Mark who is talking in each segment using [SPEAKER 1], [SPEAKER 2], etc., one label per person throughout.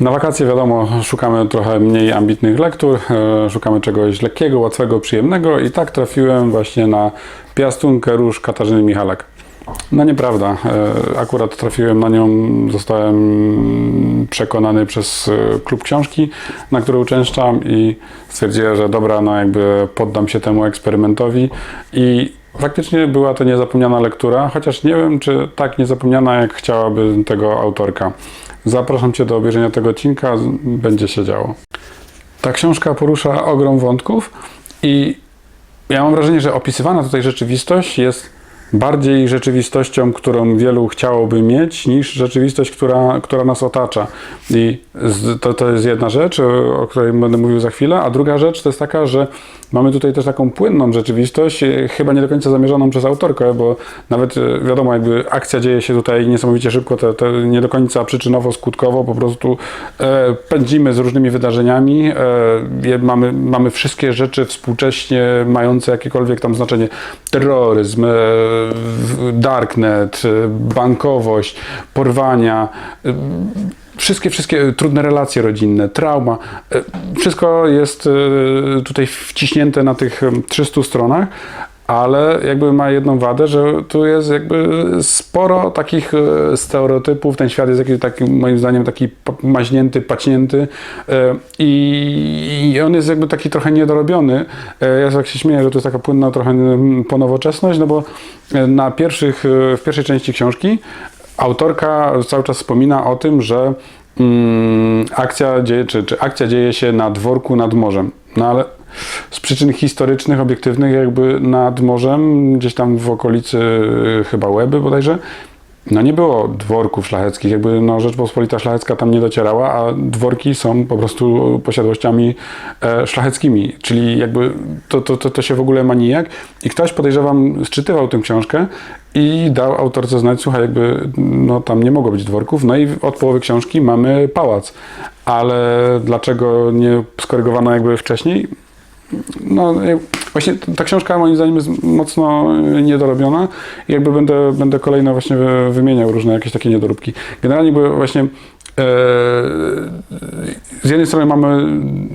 [SPEAKER 1] Na wakacje wiadomo, szukamy trochę mniej ambitnych lektur, e, szukamy czegoś lekkiego, łatwego, przyjemnego i tak trafiłem właśnie na Piastunkę Róż Katarzyny Michalek. No nieprawda, e, akurat trafiłem na nią, zostałem przekonany przez e, klub książki, na który uczęszczam i stwierdziłem, że dobra, no jakby poddam się temu eksperymentowi i faktycznie była to niezapomniana lektura, chociaż nie wiem, czy tak niezapomniana, jak chciałaby tego autorka. Zapraszam Cię do obejrzenia tego odcinka, będzie się działo. Ta książka porusza ogrom wątków i ja mam wrażenie, że opisywana tutaj rzeczywistość jest bardziej rzeczywistością, którą wielu chciałoby mieć, niż rzeczywistość, która, która nas otacza. I to, to jest jedna rzecz, o której będę mówił za chwilę, a druga rzecz to jest taka, że mamy tutaj też taką płynną rzeczywistość, e, chyba nie do końca zamierzoną przez autorkę, bo nawet e, wiadomo, jakby akcja dzieje się tutaj niesamowicie szybko, to, to nie do końca przyczynowo-skutkowo, po prostu e, pędzimy z różnymi wydarzeniami, e, mamy, mamy wszystkie rzeczy współcześnie mające jakiekolwiek tam znaczenie. Terroryzm, e, darknet, e, bankowość, porwania, e, wszystkie, wszystkie trudne relacje rodzinne, trauma, e, wszystko jest tutaj wciśnięte na tych em, 300 stronach, ale jakby ma jedną wadę, że tu jest jakby sporo takich stereotypów, ten świat jest jakiś taki, moim zdaniem taki maźnięty, paćnięty i, i on jest jakby taki trochę niedorobiony. E, Ja tak się śmieję, że to jest taka płynna trochę mm, ponowocześność, no bo e, na pierwszych, e, w pierwszej części książki autorka cały czas wspomina o tym, że mm, akcja, dzieje, czy, czy akcja dzieje się na dworku nad morzem. No ale z przyczyn historycznych, obiektywnych, jakby nad morzem, gdzieś tam w okolicy chyba Łeby bodajże, no nie było dworków szlacheckich, jakby no Rzeczpospolita Szlachecka tam nie docierała, a dworki są po prostu posiadłościami e, szlacheckimi, czyli jakby to, to, to, to się w ogóle ma nijak. I ktoś podejrzewam sczytywał tę książkę i dał autorce znać, słuchaj, jakby no tam nie mogło być dworków, no i od połowy książki mamy pałac, ale dlaczego nie skorygowano jakby wcześniej? no, właśnie ta książka moim zdaniem jest mocno e, niedorobiona i jakby będę, będę kolejno właśnie wy- wymieniał różne jakieś takie niedoróbki. Generalnie były właśnie z jednej strony mamy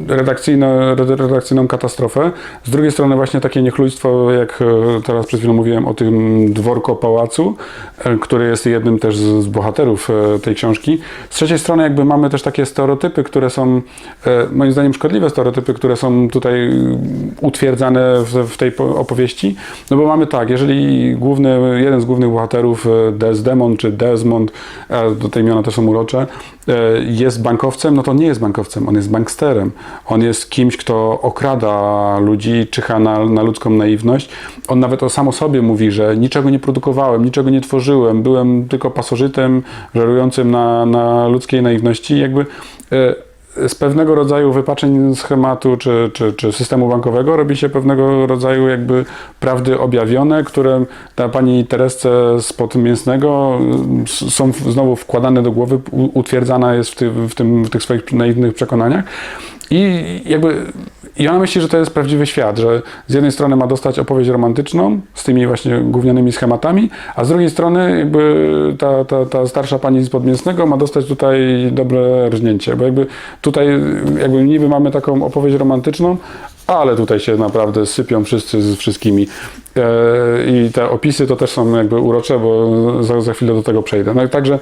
[SPEAKER 1] redakcyjne, red- redakcyjną katastrofę, z drugiej strony właśnie takie niechlujstwo, jak e, teraz przed chwilą mówiłem o tym dworku pałacu, e, który jest jednym też z, bohaterów e, tej książki. Z trzeciej strony jakby mamy też takie stereotypy, które są e, moim zdaniem szkodliwe stereotypy, które są tutaj utwierdzane w, tej po- opowieści. No bo mamy tak, jeżeli główny, jeden z głównych bohaterów, e, Desdemon czy Desmond, e, do tej imiona też są urocze, e, jest bankowcem, no to nie jest bankowcem, on jest banksterem. On jest kimś, kto okrada ludzi, czyha na, na ludzką naiwność. On nawet o sam o sobie mówi, że niczego nie produkowałem, niczego nie tworzyłem, byłem tylko pasożytem żerującym na, na ludzkiej naiwności. Jakby e, z pewnego rodzaju wypaczeń schematu czy, czy, czy systemu bankowego robi się pewnego rodzaju jakby prawdy objawione, które ta pani Teresce spod mięsnego y, są znowu wkładane do głowy, utwierdzana jest w, ty, w, tym, w tych swoich naiwnych przekonaniach. I jakby i ona myśli, że to jest prawdziwy świat, że z jednej strony ma dostać opowieść romantyczną z tymi właśnie gównianymi schematami, a z drugiej strony jakby ta, ta, ta starsza pani z Podmięsnego ma dostać tutaj dobre rżnięcie, bo jakby tutaj jakby niby mamy taką opowieść romantyczną, ale tutaj się naprawdę sypią wszyscy z wszystkimi. E, I te opisy to też są jakby urocze, bo za, za chwilę do tego przejdę. No także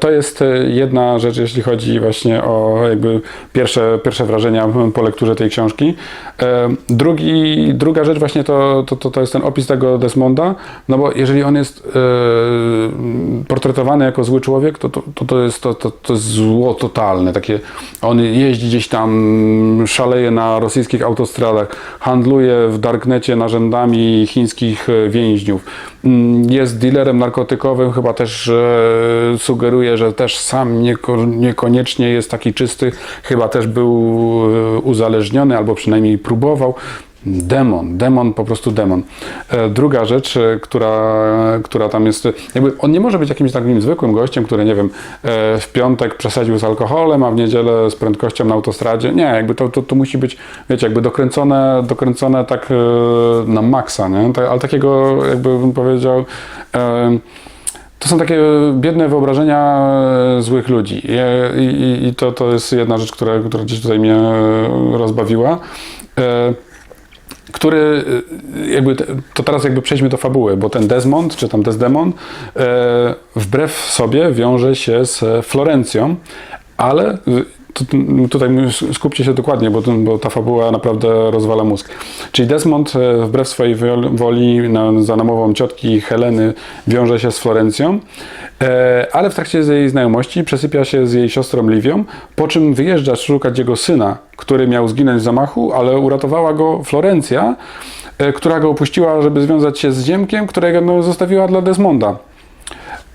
[SPEAKER 1] To jest e, jedna rzecz, jeśli chodzi właśnie o jakby pierwsze, pierwsze wrażenia po lekturze tej książki. E, Drugi, druga rzecz właśnie to, to, to, jest ten opis tego Desmonda, no bo jeżeli on jest e, portretowany jako zły człowiek, to, to, to, jest, to, to, to jest zło totalne. Takie, on jeździ gdzieś tam, szaleje na rosyjskich autostradach, handluje w darknecie narzędami chińskich e, więźniów. Mm, Jest dealerem narkotykowym, chyba też e, sugeruje, że też sam nieko, niekoniecznie jest taki czysty, chyba też był e, uzależniony, albo przynajmniej próbował. Demon, demon, po prostu demon. E, Druga rzecz, e, która, która tam jest, jakby on nie może być jakimś takim zwykłym gościem, który, nie wiem, w piątek przesadził z alkoholem, a w niedzielę z prędkością na autostradzie. Nie, jakby to, to, to musi być, wiecie, jakby dokręcone, dokręcone tak na maksa, nie? Ale takiego, jakby bym powiedział, to są takie biedne wyobrażenia e, złych ludzi. I, i, i to, to jest jedna rzecz, która, która gdzieś tutaj mnie e, rozbawiła. E, który jakby, to teraz jakby przejdźmy do fabuły, bo ten Desmond, czy tam Desdemon, wbrew sobie wiąże się z Florencją, ale tutaj skupcie się dokładnie, bo, bo ta fabuła naprawdę rozwala mózg. Czyli Desmond e, wbrew swojej wol- woli na, za namową ciotki Heleny wiąże się z Florencją, e, ale w trakcie jej znajomości przesypia się z jej siostrą Liwią, po czym wyjeżdża szukać jego syna, który miał zginąć w zamachu, ale uratowała go Florencja, e, która go opuściła, żeby związać się z ziemkiem, którego no, zostawiła dla Desmonda.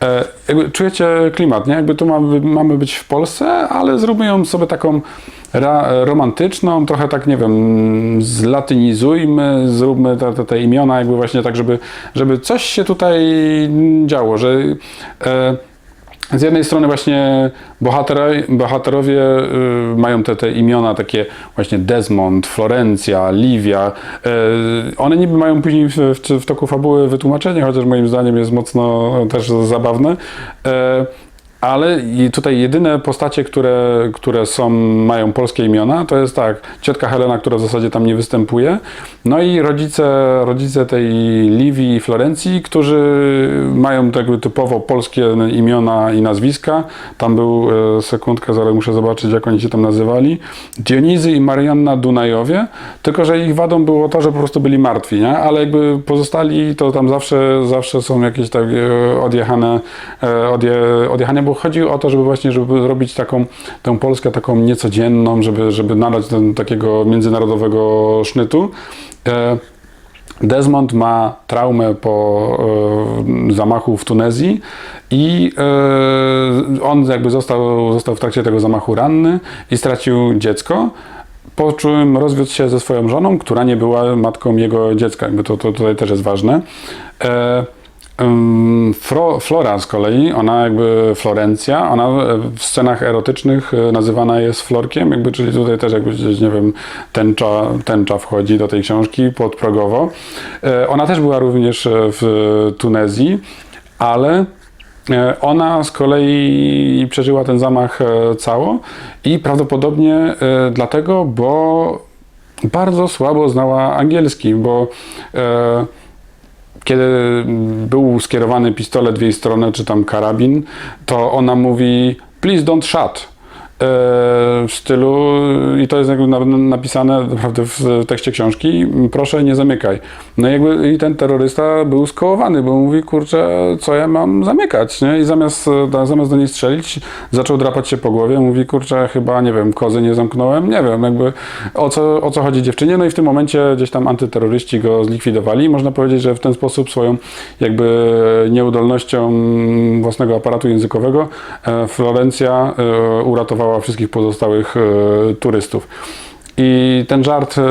[SPEAKER 1] E, jakby czujecie klimat, nie? Jakby tu mamy, być w Polsce, ale zróbmy ją sobie taką romantyczną, trochę tak, nie wiem, zlatynizujmy, zróbmy te, te, te imiona jakby właśnie tak, żeby, żeby coś się tutaj działo, że e, z jednej strony właśnie bohaterowie, bohaterowie y, mają te, te imiona takie właśnie Desmond, Florencja, Livia. Y, one niby mają później w, w, w toku fabuły wytłumaczenie, chociaż moim zdaniem jest mocno też zabawne. Ale i tutaj jedyne postacie, które, które są, mają polskie imiona, to jest tak, ciotka Helena, która w zasadzie tam nie występuje, no i rodzice, rodzice tej Liwii i Florencji, którzy mają tak jakby typowo polskie imiona i nazwiska. Tam był, e, sekundkę, zaraz muszę zobaczyć, jak oni się tam nazywali. Dionizy i Marianna Dunajowie, tylko że ich wadą było to, że po prostu byli martwi, nie? ale jakby pozostali, to tam zawsze, zawsze są jakieś takie odjechane, e, odje, odjechane, bo chodzi o to, żeby właśnie, żeby zrobić taką, tę Polskę taką niecodzienną, żeby, żeby nadać ten, takiego międzynarodowego sznytu. E, Desmond ma traumę po e, zamachu w Tunezji i e, on jakby został, został w trakcie tego zamachu ranny i stracił dziecko. Po czym rozwiódł się ze swoją żoną, która nie była matką jego dziecka. Jakby to, to tutaj też jest ważne. E, Flora z kolei, ona jakby Florencja, ona w scenach erotycznych e, nazywana jest Florkiem, jakby, czyli tutaj też jakby gdzieś, nie wiem, tęcza, tęcza wchodzi do tej książki podprogowo. E, Ona też była również e, w Tunezji, ale ona z kolei przeżyła ten zamach cało i prawdopodobnie dlatego, bo bardzo słabo znała angielski, bo kiedy był skierowany pistolet w jej stronę, czy tam karabin, to ona mówi please don't shot. E, W stylu, i to jest jakby na- napisane naprawdę w tekście książki, proszę nie zamykaj. No i jakby i ten terrorysta był skołowany, bo mówi, kurczę, co ja mam zamykać, nie? I zamiast, e, zamiast do niej strzelić, zaczął drapać się po głowie, mówi, kurczę, chyba, nie wiem, kozy nie zamknąłem, nie wiem, jakby o co, o co chodzi dziewczynie, no i w tym momencie gdzieś tam antyterroryści go zlikwidowali. Można powiedzieć, że w ten sposób swoją jakby nieudolnością własnego aparatu językowego e, Florencja e, uratowała wszystkich pozostałych e, turystów. I ten żart e,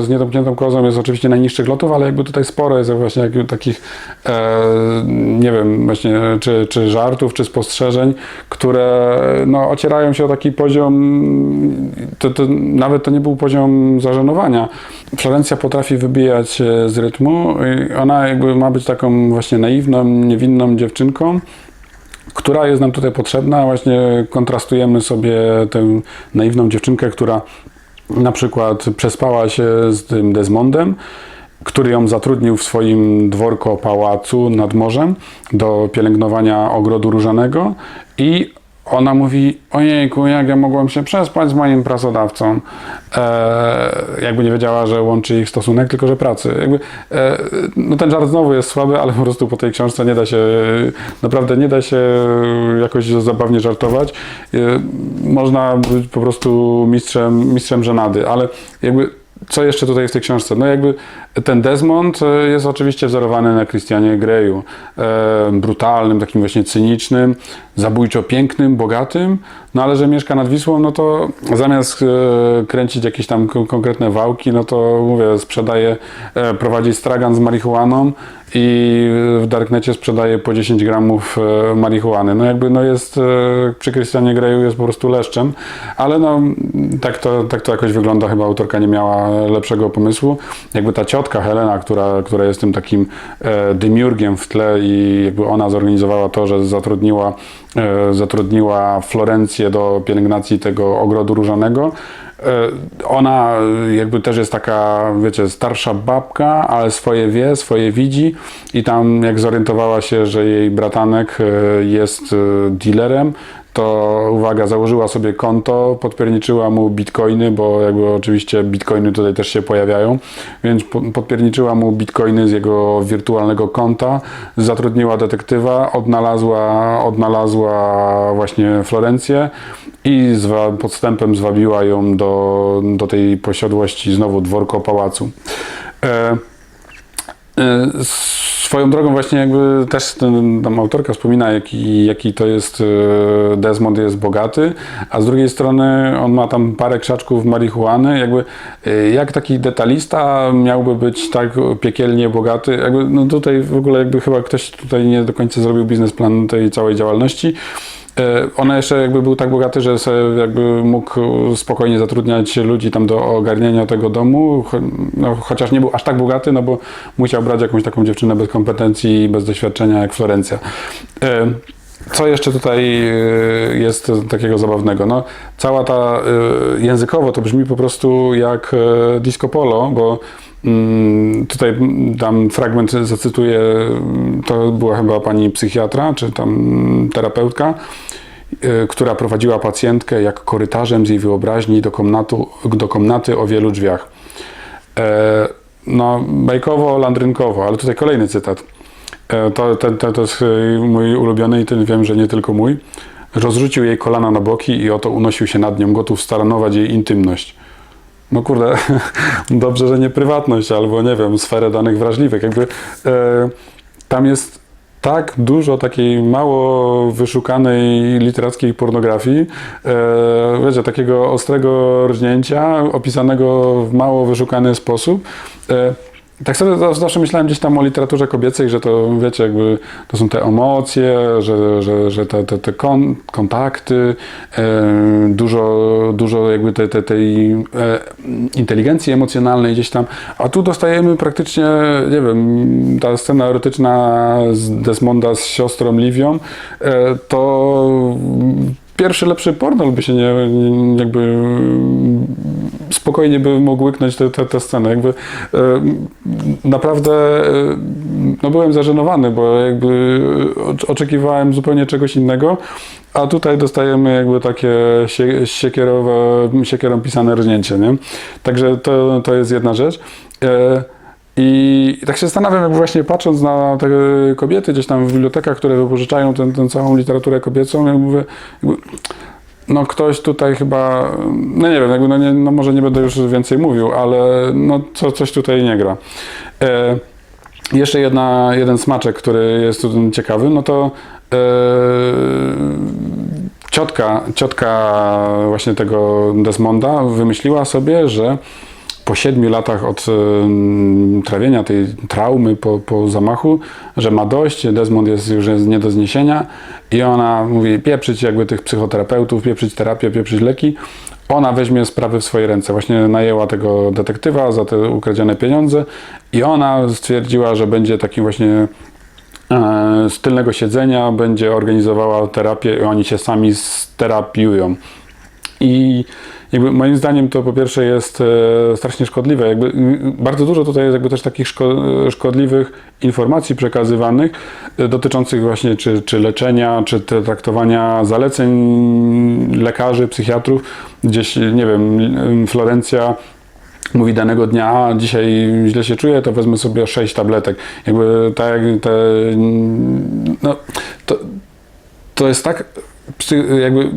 [SPEAKER 1] z niedomkniętą kozą jest oczywiście najniższych lotów, ale jakby tutaj sporo jest właśnie takich, e, nie wiem, właśnie czy, czy żartów, czy spostrzeżeń, które no, ocierają się o taki poziom, to, to nawet to nie był poziom zażenowania. Florencja potrafi wybijać z rytmu ona jakby ma być taką właśnie naiwną, niewinną dziewczynką, która jest nam tutaj potrzebna. Właśnie kontrastujemy sobie tę naiwną dziewczynkę, która na przykład przespała się z tym Desmondem, który ją zatrudnił w swoim dworko pałacu nad morzem do pielęgnowania ogrodu różanego i ona mówi, ojejku, jak ja mogłam się przespać z moim pracodawcą. E, jakby nie wiedziała, że łączy ich stosunek, tylko że pracy. Jakby, e, no ten żart znowu jest słaby, ale po prostu po tej książce nie da się, naprawdę nie da się jakoś zabawnie żartować. E, można być po prostu mistrzem, mistrzem żenady, ale jakby co jeszcze tutaj w tej książce? No jakby ten Desmond e, jest oczywiście wzorowany na Christianie Greyu. E, brutalnym, takim właśnie cynicznym, zabójczo pięknym, bogatym, no ale że mieszka nad Wisłą, no to zamiast e, kręcić jakieś tam kon- konkretne wałki, no to mówię, sprzedaje, e, prowadzi stragan z marihuaną i w Darknecie sprzedaje po 10 gramów e, marihuany. No jakby no jest, przy Christianie Greyu jest po prostu leszczem, ale no tak to, tak to jakoś wygląda, chyba autorka nie miała lepszego pomysłu. Jakby ta ciotka Helena, która, która jest tym takim demiurgiem w tle i jakby ona zorganizowała to, że zatrudniła, zatrudniła Florencję do pielęgnacji tego ogrodu różanego. E, Ona jakby też jest taka, wiecie, starsza babka, ale swoje wie, swoje widzi i tam jak zorientowała się, że jej bratanek e, jest e, dealerem, to uwaga, założyła sobie konto, podpierniczyła mu bitcoiny, bo jakby oczywiście bitcoiny tutaj też się pojawiają, więc po- podpierniczyła mu bitcoiny z jego wirtualnego konta, zatrudniła detektywa, odnalazła, odnalazła właśnie Florencję i zwa, podstępem zwabiła ją do, do tej posiadłości znowu dworko pałacu. E, Swoją drogą właśnie jakby też ten, tam autorka wspomina, jaki, jaki to jest e, Desmond jest bogaty, a z drugiej strony on ma tam parę krzaczków marihuany, jakby e, jak taki detalista miałby być tak piekielnie bogaty, jakby no tutaj w ogóle jakby chyba ktoś tutaj nie do końca zrobił biznesplan tej całej działalności. E, Ona jeszcze jakby był tak bogaty, że jakby mógł spokojnie zatrudniać ludzi tam do ogarniania tego domu, no, chociaż nie był aż tak bogaty, no bo musiał brać jakąś taką dziewczynę bez kompetencji i bez doświadczenia jak Florencja. E, Co jeszcze tutaj e, jest takiego zabawnego? No, cała ta językowo to brzmi po prostu jak disco polo, bo Tutaj mm, tam fragment zacytuję, to była chyba pani psychiatra, czy tam terapeutka, y, która prowadziła pacjentkę jak korytarzem z jej wyobraźni do, komnatu, do komnaty o wielu drzwiach. E, no, bajkowo, landrynkowo, ale tutaj kolejny cytat. E, to, to, to, jest mój ulubiony i ten wiem, że nie tylko mój. Rozrzucił jej kolana na boki i oto unosił się nad nią, gotów staranować jej intymność. No kurde, dobrze, że nie prywatność, albo nie wiem, sferę danych wrażliwych. Jakby e, tam jest tak dużo takiej mało wyszukanej literackiej pornografii, e, wiecie, takiego ostrego rżnięcia, opisanego w mało wyszukany sposób. E, tak sobie za- zawsze myślałem gdzieś tam o literaturze kobiecej, że to, wiecie, jakby to są te emocje, że, że, że te, te, te kon, kontakty, e, dużo, dużo jakby te, te, tej e, inteligencji emocjonalnej gdzieś tam, a tu dostajemy praktycznie, nie wiem, ta scena erotyczna z Desmonda z siostrą Livią, e, to pierwszy lepszy portal by się nie jakby spokojnie by mógł łyknąć tę scenę. Jakby, e, naprawdę e, no byłem zażenowany, bo jakby o- oczekiwałem zupełnie czegoś innego, a tutaj dostajemy jakby takie sie, siekierowe, siekierą pisane rżnięcie, nie? Także to, to jest jedna rzecz. E, i tak się zastanawiam, jak właśnie patrząc na te kobiety gdzieś tam w bibliotekach, które wypożyczają tę, całą literaturę kobiecą, jak mówię, jakby, no ktoś tutaj chyba, no nie wiem, jakby, no, nie, no może nie będę już więcej mówił, ale no co, coś tutaj nie gra. E, jeszcze jedna, jeden smaczek, który jest tu ciekawy, no to e, ciotka, ciotka właśnie tego Desmonda wymyśliła sobie, że po siedmiu latach od trawienia tej traumy po, po zamachu, że ma dość, Desmond jest już nie do zniesienia i ona mówi pieprzyć jakby tych psychoterapeutów, pieprzyć terapię, pieprzyć leki. Ona weźmie sprawy w swoje ręce. Właśnie najęła tego detektywa za te ukradzione pieniądze i ona stwierdziła, że będzie takim właśnie e, z tylnego siedzenia będzie organizowała terapię i oni się sami sterapiują. I jakby moim zdaniem to po pierwsze jest e, strasznie szkodliwe. Jakby, bardzo dużo tutaj jest jakby też takich szko, szkodliwych informacji przekazywanych e, dotyczących właśnie czy, czy leczenia, czy traktowania zaleceń lekarzy, psychiatrów. Gdzieś, nie wiem, Florencja mówi danego dnia, a dzisiaj źle się czuję, to wezmę sobie 6 tabletek. Jakby tak, te, no, to, to jest tak jakby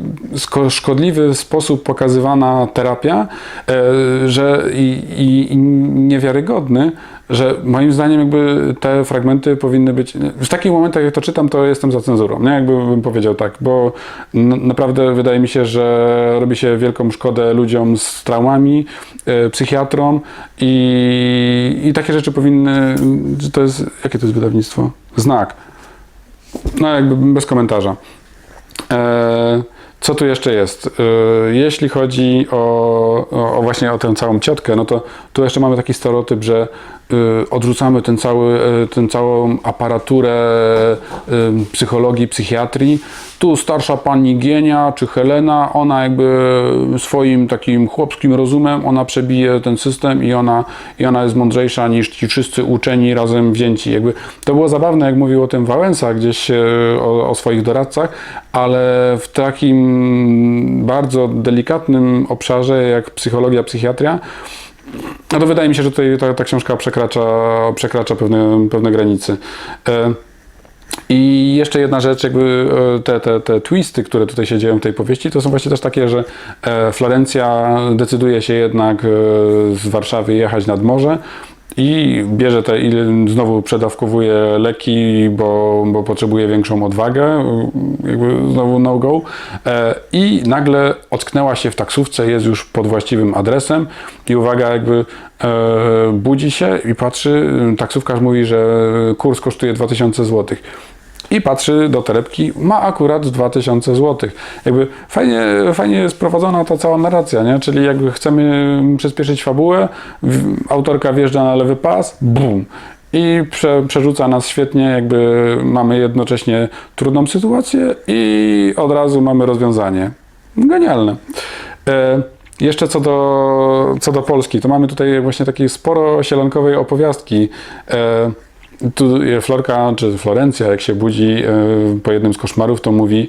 [SPEAKER 1] szkodliwy sposób pokazywana terapia, e, że i, i, i niewiarygodny, że moim zdaniem jakby te fragmenty powinny być, w takich momentach jak to czytam, to jestem za cenzurą, nie? Jakby bym powiedział tak, bo naprawdę wydaje mi się, że robi się wielką szkodę ludziom z traumami, e, psychiatrom i, i takie rzeczy powinny, to jest, jakie to jest wydawnictwo? Znak. No jakby bez komentarza. E, co tu jeszcze jest? E, jeśli chodzi o, o, właśnie o tę całą ciotkę, no to tu jeszcze mamy taki stereotyp, że odrzucamy ten cały, e, tę całą aparaturę e, psychologii, psychiatrii. Tu starsza pani Gienia czy Helena, ona jakby swoim takim chłopskim rozumem, ona przebije ten system i ona, i ona jest mądrzejsza niż ci wszyscy uczeni razem wzięci. Jakby to było zabawne, jak mówił o tym Wałęsa gdzieś o, o swoich doradcach, ale w takim bardzo delikatnym obszarze jak psychologia, psychiatria, no to wydaje mi się, że tutaj ta, ta książka przekracza, przekracza pewne, pewne granice. E, I jeszcze jedna rzecz, jakby e, te, te, te twisty, które tutaj się dzieją w tej powieści, to są właśnie też takie, że e, Florencja decyduje się jednak z Warszawy jechać nad morze i bierze te, i znowu przedawkowuje leki, bo, bo potrzebuje większą odwagę, jakby znowu no go. E, I nagle ocknęła się w taksówce, jest już pod właściwym adresem i uwaga, jakby e, budzi się i patrzy, taksówkarz mówi, że kurs kosztuje 2000 zł. I patrzy do torebki, ma akurat 2000 zł. Jakby fajnie, fajnie jest prowadzona ta cała narracja, nie? Czyli jakby chcemy przyspieszyć fabułę, autorka wjeżdża na lewy pas, bum. I prze, przerzuca nas świetnie, jakby mamy jednocześnie trudną sytuację i od razu mamy rozwiązanie. Genialne. E, jeszcze co do, co do Polski, to mamy tutaj właśnie takiej sporo sielankowej opowiastki. E, tu Florka, czy Florencja, jak się budzi e, po jednym z koszmarów, to mówi,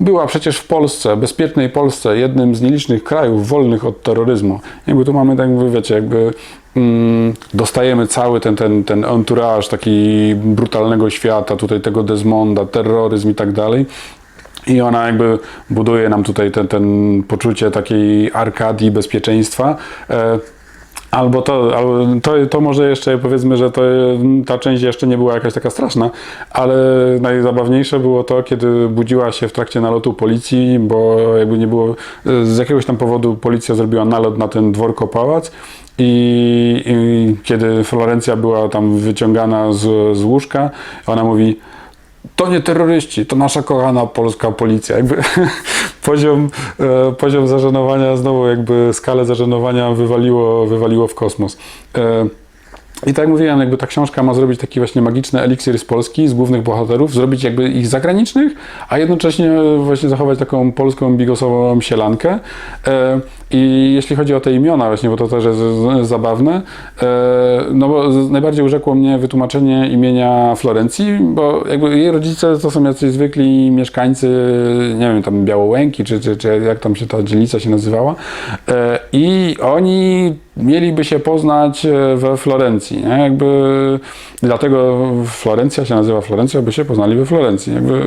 [SPEAKER 1] była przecież w Polsce, bezpiecznej Polsce, jednym z nielicznych krajów wolnych od terroryzmu. Jakby tu mamy, tak jakby, wiecie, jakby mm, dostajemy cały ten, ten, ten entourage taki brutalnego świata, tutaj tego Desmonda, terroryzm i tak dalej. I ona jakby buduje nam tutaj ten, ten poczucie takiej arkadii, bezpieczeństwa. Albo to, albo to, to może jeszcze powiedzmy, że to, ta część jeszcze nie była jakaś taka straszna, ale najzabawniejsze było to, kiedy budziła się w trakcie nalotu policji, bo jakby nie było, z jakiegoś tam powodu policja zrobiła nalot na ten dworko pałac i, i kiedy Florencja była tam wyciągana z, z łóżka, ona mówi, to nie terroryści, to nasza kochana polska policja. Jakby poziom, e, poziom zażenowania, znowu jakby skalę zażenowania wywaliło, wywaliło w kosmos. E, i tak jak mówiłem, jakby ta książka ma zrobić taki właśnie magiczny eliksir z Polski, z głównych bohaterów, zrobić jakby ich zagranicznych, a jednocześnie właśnie zachować taką polską bigosową sielankę. E, I jeśli chodzi o te imiona właśnie, bo to też jest zabawne, e, no bo najbardziej urzekło mnie wytłumaczenie imienia Florencji, bo jakby jej rodzice to są jacyś zwykli mieszkańcy, nie wiem, tam Białołęki, czy, czy, czy jak tam się ta dzielnica się nazywała. E, I oni mieliby się poznać e, we Florencji. Nie? Jakby dlatego Florencja się nazywa Florencja, by się poznali we Florencji. Jakby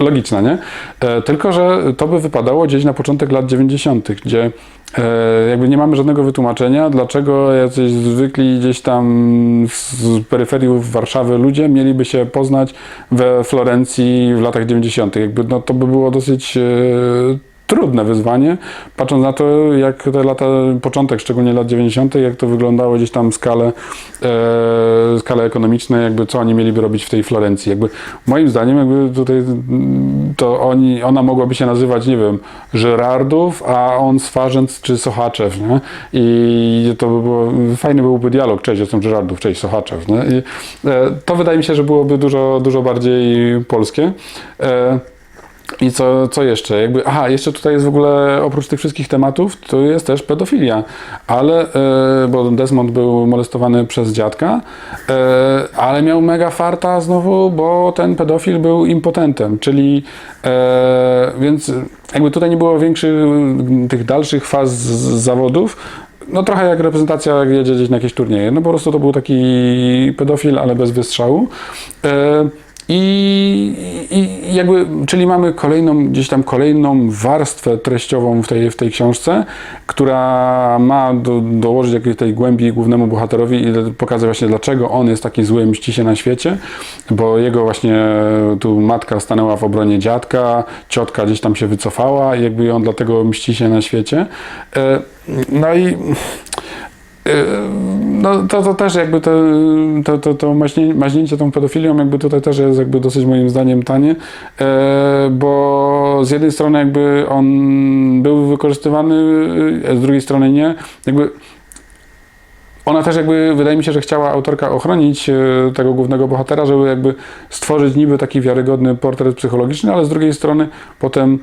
[SPEAKER 1] logiczne, nie? E, tylko, że to by wypadało gdzieś na początek lat 90., gdzie e, jakby nie mamy żadnego wytłumaczenia, dlaczego jacyś zwykli gdzieś tam z peryferiów Warszawy ludzie mieliby się poznać we Florencji w latach 90. Jakby no, to by było dosyć trudne wyzwanie, patrząc na to, jak te lata, początek szczególnie lat 90., jak to wyglądało gdzieś tam skale, e, skale ekonomiczne, jakby co oni mieliby robić w tej Florencji. Jakby moim zdaniem jakby tutaj mm, to oni, ona mogłaby się nazywać, nie wiem, Żerardów, a on Swarzędz czy Sochaczew, nie? I to by było, fajny byłby dialog, cześć, jestem Żerardów, cześć, Sochaczew, nie? I e, to wydaje mi się, że byłoby dużo, dużo bardziej polskie. E, i co, co jeszcze? Jakby, aha, jeszcze tutaj jest w ogóle, oprócz tych wszystkich tematów, to jest też pedofilia. Ale, e, bo Desmond był molestowany przez dziadka, e, ale miał mega farta znowu, bo ten pedofil był impotentem, czyli e, więc jakby tutaj nie było większych tych dalszych faz zawodów, no trochę jak reprezentacja, jak jedzie gdzieś na jakieś turnieje. No po prostu to był taki pedofil, ale bez wystrzału. E, I, I jakby, czyli mamy kolejną, gdzieś tam kolejną warstwę treściową w tej, w tej książce, która ma do, dołożyć jakiejś tej głębi głównemu bohaterowi i pokazać właśnie dlaczego on jest taki zły, mści się na świecie, bo jego właśnie tu matka stanęła w obronie dziadka, ciotka gdzieś tam się wycofała i jakby on dlatego mści się na świecie. E, No i no to, to też jakby to, to, to, to maźnięcie tą pedofilią jakby tutaj też jest jakby dosyć moim zdaniem tanie, e, bo z jednej strony jakby on był wykorzystywany, a z drugiej strony nie. Jakby ona też jakby, wydaje mi się, że chciała autorka ochronić e, tego głównego bohatera, żeby jakby stworzyć niby taki wiarygodny portret psychologiczny, ale z drugiej strony potem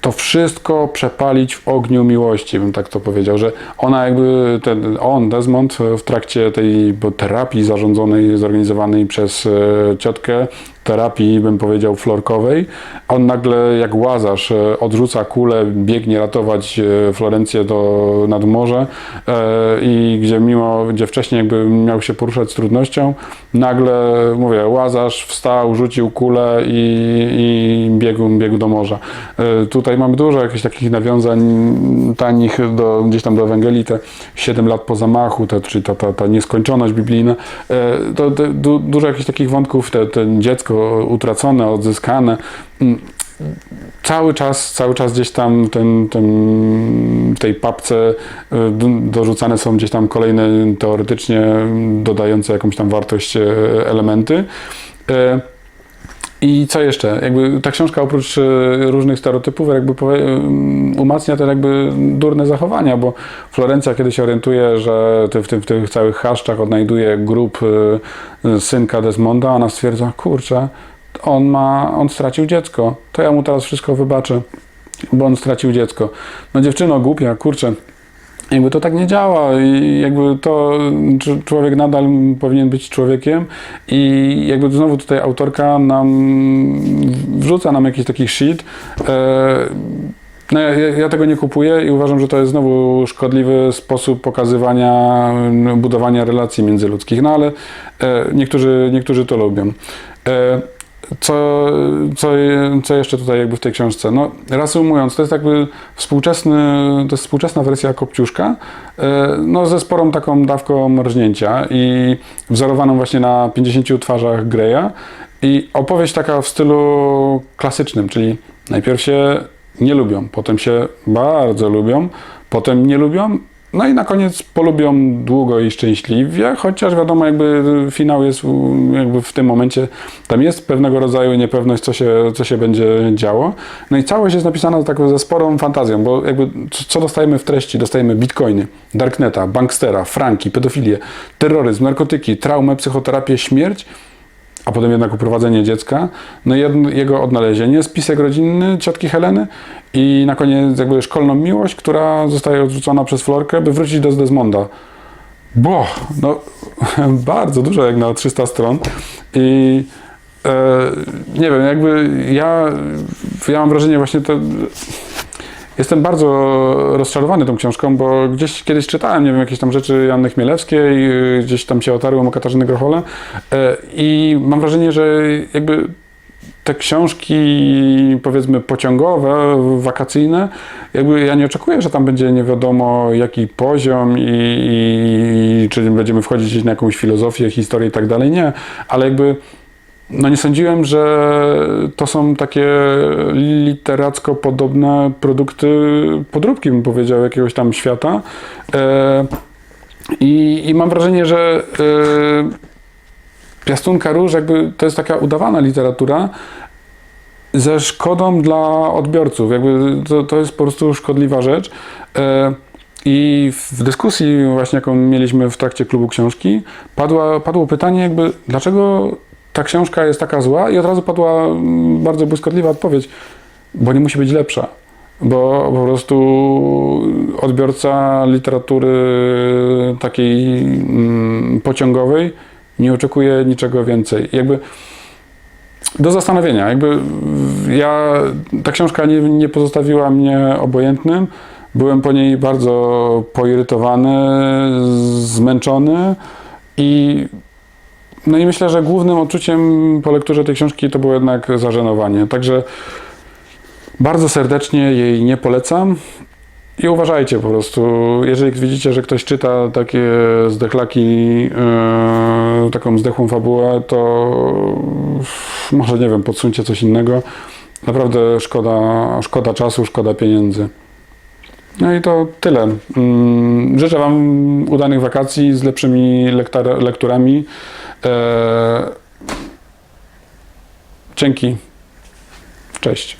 [SPEAKER 1] to wszystko przepalić w ogniu miłości, bym tak to powiedział, że ona jakby, ten, on, Desmond, w trakcie tej terapii zarządzonej, zorganizowanej przez e, ciotkę, terapii, bym powiedział, florkowej, on nagle jak łazarz e, odrzuca kulę, biegnie ratować e, Florencję do, nad morze e, i gdzie mimo, gdzie wcześniej jakby miał się poruszać z trudnością, nagle, mówię, łazarz wstał, rzucił kulę i, i biegł, biegł do morza. Tutaj mamy dużo jakichś takich nawiązań tanich do, gdzieś tam do Ewangelii, te 7 lat po zamachu, te, czyli ta, ta, ta nieskończoność biblijna, to, to du, dużo jakichś takich wątków, te, ten dziecko utracone, odzyskane. Mm, Cały czas, cały czas gdzieś tam ten, ten, tej papce y, do- dorzucane są gdzieś tam kolejne teoretycznie dodające jakąś tam wartość e, elementy. I co jeszcze? Jakby ta książka oprócz e, różnych stereotypów jakby um, umacnia te jakby durne zachowania, bo Florencja kiedy się orientuje, że w, w tych całych chaszczach odnajduje grób e, synka Desmonda, ona stwierdza, kurczę, on ma, on stracił dziecko, to ja mu teraz wszystko wybaczę, bo on stracił dziecko. No dziewczyno głupia, kurczę, jakby to tak nie działa i jakby to człowiek nadal powinien być człowiekiem i jakby znowu tutaj autorka nam wrzuca nam jakiś taki shit. E, no ja, ja tego nie kupuję i uważam, że to jest znowu szkodliwy sposób pokazywania, budowania relacji międzyludzkich, no ale e, niektórzy, niektórzy to lubią. Co, co, co jeszcze tutaj jakby w tej książce? No, reasumując, to jest jakby współczesny, to jest współczesna wersja Kopciuszka, e, no ze sporą taką dawką rżnięcia i wzorowaną właśnie na 50 twarzach Greya i opowieść taka w stylu klasycznym, czyli najpierw się nie lubią, potem się bardzo lubią, potem nie lubią, no i na koniec polubią długo i szczęśliwie, chociaż wiadomo, jakby finał jest jakby w tym momencie, tam jest pewnego rodzaju niepewność, co się, co się będzie działo. No i całość jest napisana tak ze sporą fantazją, bo jakby co dostajemy w treści? Dostajemy bitcoiny, darkneta, bankstera, franki, pedofilię, terroryzm, narkotyki, traumę, psychoterapię, śmierć, a potem jednak uprowadzenie dziecka, no i jego odnalezienie, spisek rodzinny ciotki Heleny i na koniec jakby szkolną miłość, która zostaje odrzucona przez Florkę, by wrócić do Desmonda. Bo, no bardzo dużo jak na 300 stron i e, nie wiem, jakby ja, ja mam wrażenie właśnie to Jestem bardzo rozczarowany tą książką, bo gdzieś kiedyś czytałem, nie wiem, jakieś tam rzeczy Janny Chmielewskiej, yy, gdzieś tam się otarłem o Katarzyny Grocholę e, i mam wrażenie, że jakby te książki, powiedzmy, pociągowe, wakacyjne, jakby ja nie oczekuję, że tam będzie nie wiadomo jaki poziom i, i czy będziemy wchodzić na jakąś filozofię, historię i tak dalej, nie, ale jakby no nie sądziłem, że to są takie literacko podobne produkty, podróbki bym powiedział, jakiegoś tam świata. E, i, I mam wrażenie, że e, Piastunka Róż jakby to jest taka udawana literatura ze szkodą dla odbiorców. Jakby to, to jest po prostu szkodliwa rzecz. E, I w dyskusji właśnie, jaką mieliśmy w trakcie klubu książki, padła, padło pytanie jakby, dlaczego ta książka jest taka zła i od razu padła mm, bardzo błyskotliwa odpowiedź, bo nie musi być lepsza. Bo po prostu odbiorca literatury takiej mm, pociągowej nie oczekuje niczego więcej. Jakby do zastanowienia. Jakby ja, ta książka nie, nie pozostawiła mnie obojętnym. Byłem po niej bardzo poirytowany, zmęczony i No i myślę, że głównym odczuciem po lekturze tej książki to było jednak zażenowanie. Także bardzo serdecznie jej nie polecam. I uważajcie po prostu, jeżeli widzicie, że ktoś czyta takie zdechlaki, yy, taką zdechłą fabułę, to może nie wiem, podsuńcie coś innego. Naprawdę szkoda, szkoda czasu, szkoda pieniędzy. No i to tyle. Mm, Życzę Wam udanych wakacji z lepszymi lekturami. Eee, dzięki. Cześć.